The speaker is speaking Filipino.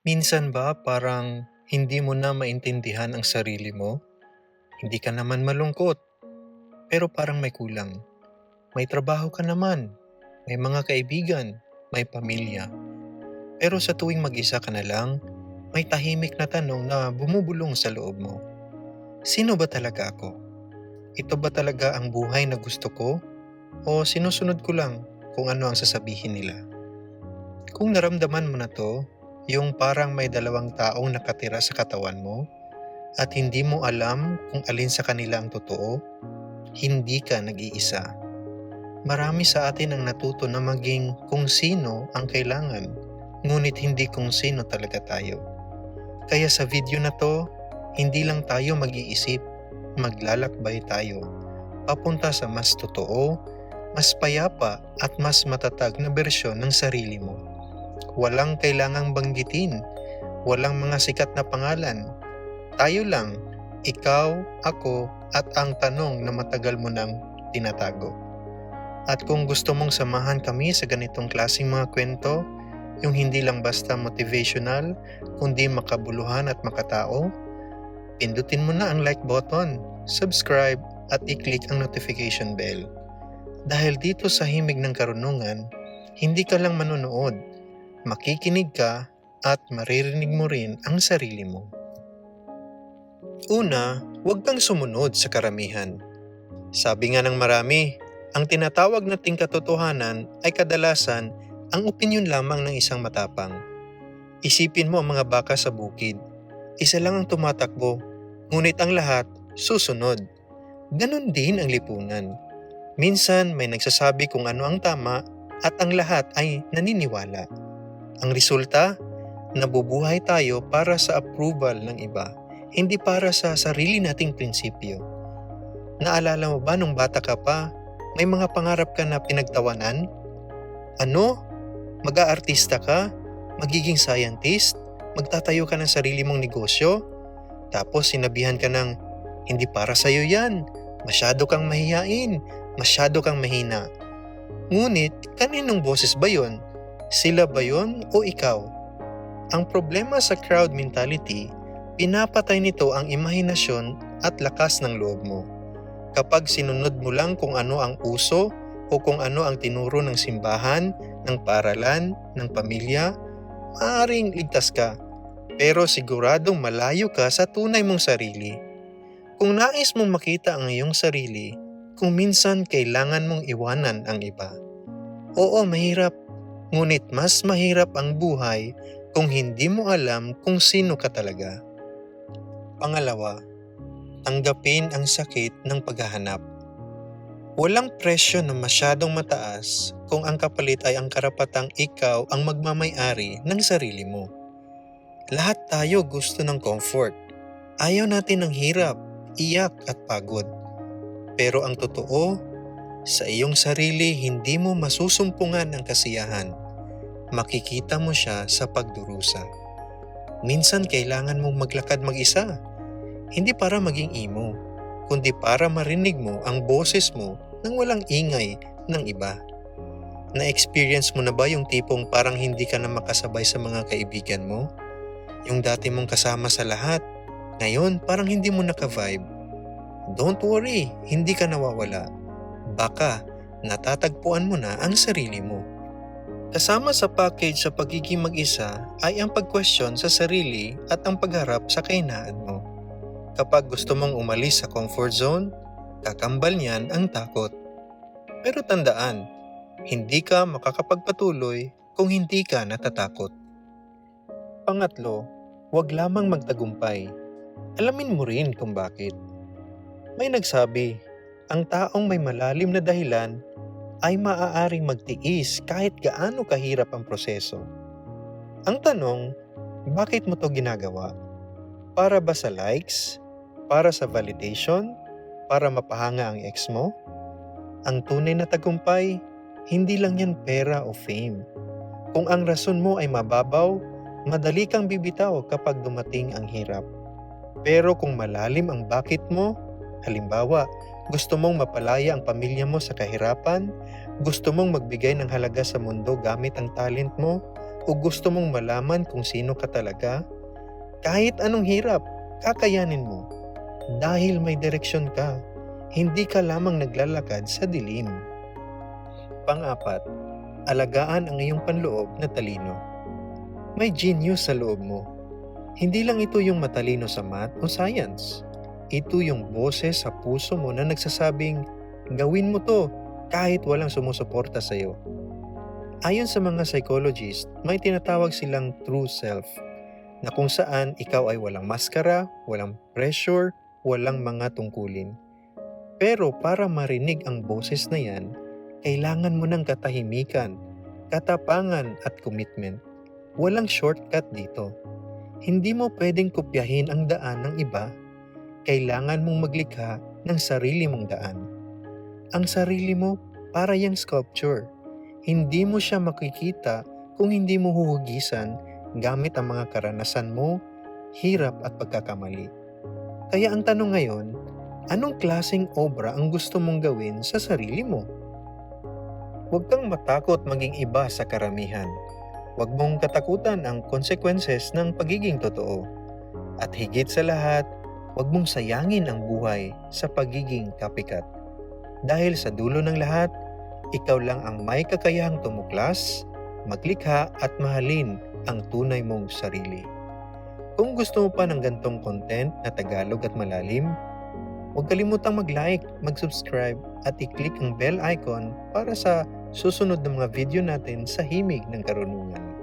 Minsan ba parang hindi mo na maintindihan ang sarili mo? Hindi ka naman malungkot, pero parang may kulang. May trabaho ka naman, may mga kaibigan, may pamilya. Pero sa tuwing mag-isa ka na lang, may tahimik na tanong na bumubulong sa loob mo. Sino ba talaga ako? Ito ba talaga ang buhay na gusto ko? O sinusunod ko lang kung ano ang sasabihin nila? Kung naramdaman mo na to, yung parang may dalawang taong nakatira sa katawan mo at hindi mo alam kung alin sa kanila ang totoo, hindi ka nag-iisa. Marami sa atin ang natuto na maging kung sino ang kailangan, ngunit hindi kung sino talaga tayo. Kaya sa video na to, hindi lang tayo mag-iisip, maglalakbay tayo. Papunta sa mas totoo, mas payapa at mas matatag na bersyon ng sarili mo. Walang kailangang banggitin, walang mga sikat na pangalan. Tayo lang, ikaw, ako, at ang tanong na matagal mo nang tinatago. At kung gusto mong samahan kami sa ganitong klaseng mga kwento, yung hindi lang basta motivational, kundi makabuluhan at makatao, pindutin mo na ang like button, subscribe, at i-click ang notification bell. Dahil dito sa himig ng karunungan, hindi ka lang manonood, makikinig ka at maririnig mo rin ang sarili mo. Una, huwag kang sumunod sa karamihan. Sabi nga ng marami, ang tinatawag nating katotohanan ay kadalasan ang opinyon lamang ng isang matapang. Isipin mo ang mga baka sa bukid. Isa lang ang tumatakbo, ngunit ang lahat susunod. Ganon din ang lipunan. Minsan may nagsasabi kung ano ang tama at ang lahat ay naniniwala. Ang resulta, nabubuhay tayo para sa approval ng iba, hindi para sa sarili nating prinsipyo. Naalala mo ba nung bata ka pa, may mga pangarap ka na pinagtawanan? Ano? Mag-aartista ka? Magiging scientist? Magtatayo ka ng sarili mong negosyo? Tapos sinabihan ka ng, hindi para sa'yo yan. Masyado kang mahihain. Masyado kang mahina. Ngunit, kaninong boses ba yon? Sila ba yon o ikaw? Ang problema sa crowd mentality, pinapatay nito ang imahinasyon at lakas ng loob mo. Kapag sinunod mo lang kung ano ang uso o kung ano ang tinuro ng simbahan, ng paralan, ng pamilya, maaaring ligtas ka. Pero siguradong malayo ka sa tunay mong sarili. Kung nais mong makita ang iyong sarili, kung minsan kailangan mong iwanan ang iba. Oo, mahirap. Ngunit mas mahirap ang buhay kung hindi mo alam kung sino ka talaga. Pangalawa, tanggapin ang sakit ng paghahanap. Walang presyo na masyadong mataas kung ang kapalit ay ang karapatang ikaw ang magmamay-ari ng sarili mo. Lahat tayo gusto ng comfort. Ayaw natin ng hirap, iyak at pagod. Pero ang totoo, sa iyong sarili hindi mo masusumpungan ang kasiyahan. Makikita mo siya sa pagdurusa. Minsan kailangan mong maglakad mag-isa. Hindi para maging imo, kundi para marinig mo ang boses mo nang walang ingay ng iba. Na-experience mo na ba yung tipong parang hindi ka na makasabay sa mga kaibigan mo? Yung dati mong kasama sa lahat, ngayon parang hindi mo naka-vibe. Don't worry, hindi ka nawawala. Baka natatagpuan mo na ang sarili mo. Kasama sa package sa pagiging mag-isa ay ang pag-question sa sarili at ang pagharap sa kainaan mo. Kapag gusto mong umalis sa comfort zone, kakambal niyan ang takot. Pero tandaan, hindi ka makakapagpatuloy kung hindi ka natatakot. Pangatlo, huwag lamang magtagumpay. Alamin mo rin kung bakit. May nagsabi, ang taong may malalim na dahilan ay maaaring magtiis kahit gaano kahirap ang proseso. Ang tanong, bakit mo to ginagawa? Para ba sa likes? Para sa validation? Para mapahanga ang ex mo? Ang tunay na tagumpay, hindi lang yan pera o fame. Kung ang rason mo ay mababaw, madali kang bibitaw kapag dumating ang hirap. Pero kung malalim ang bakit mo, halimbawa, gusto mong mapalaya ang pamilya mo sa kahirapan, gusto mong magbigay ng halaga sa mundo gamit ang talent mo, Kung gusto mong malaman kung sino ka talaga, kahit anong hirap, kakayanin mo. Dahil may direksyon ka, hindi ka lamang naglalakad sa dilim. Pang-apat, alagaan ang iyong panloob na talino. May genius sa loob mo. Hindi lang ito yung matalino sa math o science. Ito yung boses sa puso mo na nagsasabing, gawin mo to kahit walang sumusuporta sa iyo. Ayon sa mga psychologist, may tinatawag silang true self na kung saan ikaw ay walang maskara, walang pressure, walang mga tungkulin. Pero para marinig ang boses na yan, kailangan mo ng katahimikan, katapangan at commitment. Walang shortcut dito. Hindi mo pwedeng kopyahin ang daan ng iba. Kailangan mong maglikha ng sarili mong daan. Ang sarili mo para yung sculpture. Hindi mo siya makikita kung hindi mo huhugisan gamit ang mga karanasan mo, hirap at pagkakamali. Kaya ang tanong ngayon, anong klaseng obra ang gusto mong gawin sa sarili mo? Huwag kang matakot maging iba sa karamihan. Huwag mong katakutan ang consequences ng pagiging totoo. At higit sa lahat, huwag mong sayangin ang buhay sa pagiging kapikat. Dahil sa dulo ng lahat, ikaw lang ang may kakayahang tumuklas, maglikha at mahalin ang tunay mong sarili. Kung gusto mo pa ng gantong content na Tagalog at malalim, huwag kalimutang mag-like, mag-subscribe at i-click ang bell icon para sa susunod na mga video natin sa Himig ng Karunungan.